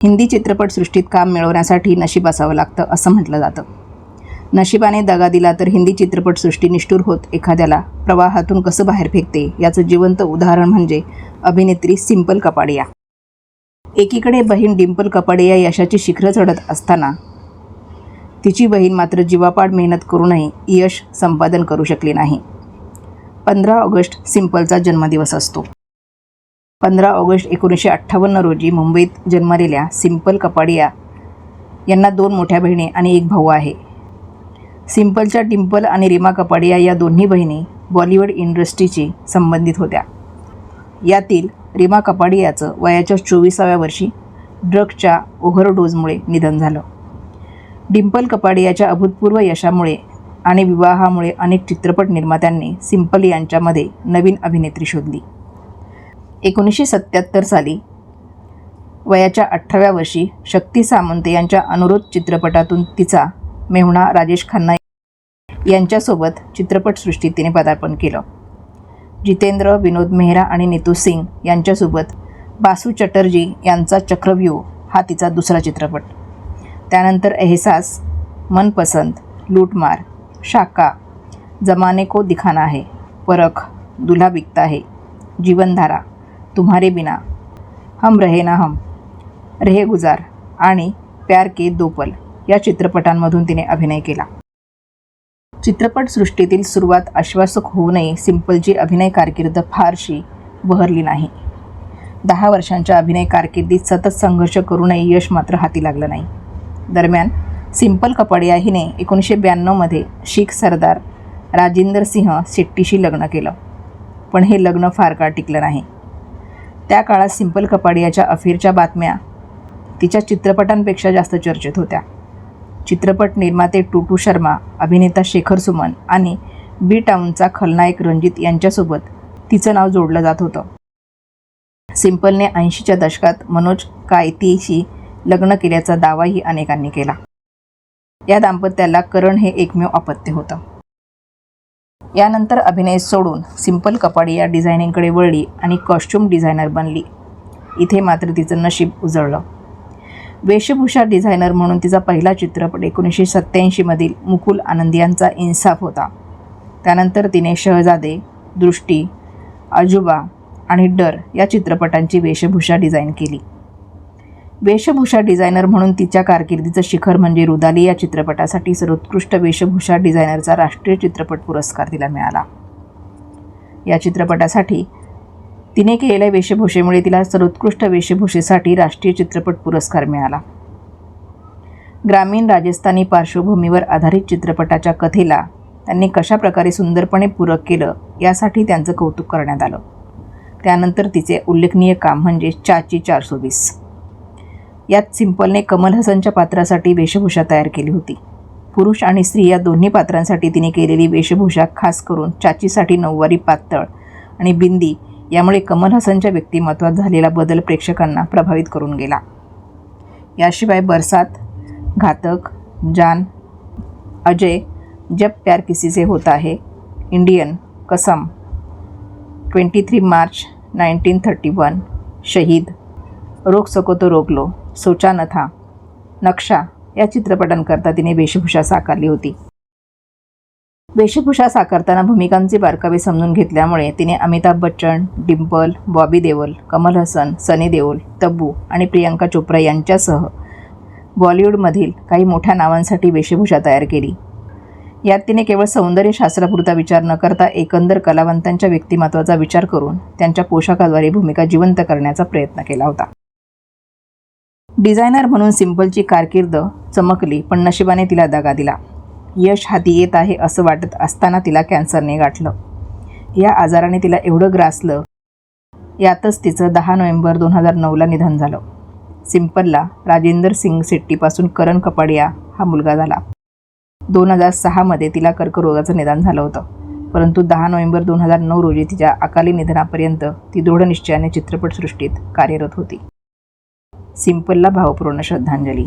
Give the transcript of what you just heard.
हिंदी चित्रपटसृष्टीत काम मिळवण्यासाठी नशीब असावं लागतं असं म्हटलं जातं. नशिबाने दगा दिला तर हिंदी चित्रपटसृष्टी निष्ठूर होत एखाद्याला. प्रवाहातून कसं बाहेर फेकते? याचं जिवंत उदाहरण म्हणजे अभिनेत्री सिंपल कपाडिया. एकीकडे बहीण डिंपल कपाडिया यशाची शिखरं चढत असताना तिची बहीण मात्र जीवापाड मेहनत करूनही यश संपादन करू शकली नाही. पंधरा ऑगस्ट सिंपलचा जन्मदिवस असतो. पंधरा ऑगस्ट एकोणीसशे अठ्ठावन्न रोजी मुंबईत जन्मलेल्या सिंपल कपाडिया यांना दोन मोठ्या बहिणी आणि एक भाऊ आहे. सिंपलच्या डिंपल आणि रीमा कपाडिया या दोन्ही बहिणी बॉलिवूड इंडस्ट्रीशी संबंधित होत्या. यातील रीमा कपाडियाचं वयाच्या चोवीसाव्या वर्षी ड्रग्सच्या ओव्हरडोजमुळे निधन झालं. डिंपल कपाडियाच्या अभूतपूर्व यशामुळे आणि विवाहामुळे अनेक चित्रपट निर्मात्यांनी सिंपल यांच्यामध्ये नवीन अभिनेत्री शोधली. एकोणीसशे सत्त्याहत्तर साली. वयाच्या अठराव्या वर्षी शक्ती सामंत यांच्या अनुरोध चित्रपटातून तिचा मेहुणा राजेश खन्ना यांच्यासोबत चित्रपटसृष्टीत तिने पदार्पण केलं. जितेंद्र विनोद मेहरा आणि नीतू सिंग यांच्यासोबत बासू चटर्जी यांचा चक्रव्यूह हा तिचा दुसरा चित्रपट. त्यानंतर एहसास मनपसंत लूटमार शाका जमाने को दिखाना है परख दुल्हा बिकता है जीवनधारा तुम्हारे बिना। हम रहे ना हम। रहे गुजार आणि प्यार के दोपल या चित्रपटांमधून तिने अभिनय केला. चित्रपटसृष्टीतील सुरुवात आश्वासक होऊनही सिंपलची अभिनय कारकीर्द फारशी बहरली नाही. दहा वर्षांच्या अभिनय कारकिर्दीत सतत संघर्ष करूनही यश मात्र हाती लागलं नाही. दरम्यान सिंपल कपाडिया हिने एकोणीसशे ब्याण्णवमध्ये शीख सरदार राजेंद्र सिंह शेट्टीशी लग्न केलं. पण हे लग्न फार काळ टिकलं नाही? त्या काळात सिंपल कपाडियाच्या अफेअरच्या बातम्या. तिच्या चित्रपटांपेक्षा जास्त चर्चेत होत्या. चित्रपट निर्माते टूटू शर्मा अभिनेता शेखर सुमन आणि बी टाऊनचा खलनायक रणजित यांच्यासोबत तिचं नाव जोडलं जात होतं. सिंपलने ऐंशीच्या दशकात मनोज कायतीशी लग्न केल्याचा दावाही अनेकांनी केला. या दाम्पत्याला करण हे एकमेव अपत्य होतं. यानंतर अभिनय सोडून सिंपल कपाडिया डिझायनिंगकडे वळली आणि कॉस्ट्युम डिझायनर बनली. इथे मात्र तिचं नशीब उजळलं. वेशभूषा डिझायनर म्हणून तिचा पहिला चित्रपट एकोणीसशे सत्त्याऐंशीमधील मुकुल आनंद यांचा इन्साफ होता. त्यानंतर तिने शहजादे दृष्टी अजुबा आणि डर या चित्रपटांची वेशभूषा डिझाईन केली. वेशभूषा डिझायनर म्हणून तिच्या कारकिर्दीचं शिखर म्हणजे रुदाली या चित्रपटासाठी सर्वोत्कृष्ट वेशभूषा डिझायनरचा राष्ट्रीय चित्रपट पुरस्कार तिला मिळाला. या चित्रपटासाठी तिने केलेल्या वेशभूषेमुळे तिला सर्वोत्कृष्ट वेशभूषेसाठी राष्ट्रीय चित्रपट पुरस्कार मिळाला. ग्रामीण राजस्थानी पार्श्वभूमीवर आधारित चित्रपटाच्या कथेला त्यांनी कशाप्रकारे सुंदरपणे पूरक केलं यासाठी त्यांचं कौतुक करण्यात आलं. त्यानंतर तिचे उल्लेखनीय काम म्हणजे चाची चारसो वीस. यात सिंपलने कमल हसनच्या पात्रासाठी वेशभूषा तयार केली होती. पुरुष आणि स्त्री या दोन्ही पात्रांसाठी तिने केलेली वेशभूषा खास करून चाचीसाठी नऊवारी पातळ आणि बिंदी यामुळे कमल हसनच्या व्यक्तिमत्वात झालेला बदल प्रेक्षकांना प्रभावित करून गेला. याशिवाय बरसात घातक जान अजय जब प्यार किसी से होता इंडियन कसम twenty three March nineteen thirty one शहीद रोग सको तो रोग लो. सोचा नथा नक्षा या चित्रपटांकरता तिने वेशभूषा साकारली होती. वेशभूषा साकारताना भूमिकांचे बारकावे समजून घेतल्यामुळे तिने अमिताभ बच्चन डिम्पल बॉबी देओल कमल हसन सनी देओल तब्बू आणि प्रियांका चोप्रा यांच्यासह बॉलिवूडमधील काही मोठ्या नावांसाठी वेशभूषा तयार केली. यात तिने केवळ सौंदर्यशास्त्रापुरता विचार न करता एकंदर कलावंतांच्या व्यक्तिमत्वाचा विचार करून त्यांच्या पोशाखाद्वारे भूमिका जिवंत करण्याचा प्रयत्न केला होता. डिझायनर म्हणून सिंपलची कारकीर्द चमकली पण नशिबाने तिला दगा दिला. यश हाती येत आहे असं वाटत असताना तिला कॅन्सरने गाठलं. या आजाराने तिला एवढं ग्रासलं यातच तिचं दहा नोव्हेंबर दोन हजार नऊला निधन झालं. सिंपलला राजेंदर सिंग शेट्टीपासून करण कपाडिया हा मुलगा झाला. दोन हजार सहामध्ये तिला कर्करोगाचं निदान झालं होतं. परंतु दहा नोव्हेंबर दोन हजार नऊ रोजी तिच्या अकाली निधनापर्यंत ती दृढनिश्चयाने चित्रपटसृष्टीत कार्यरत होती. सिंपलला भावपूर्ण श्रद्धांजली.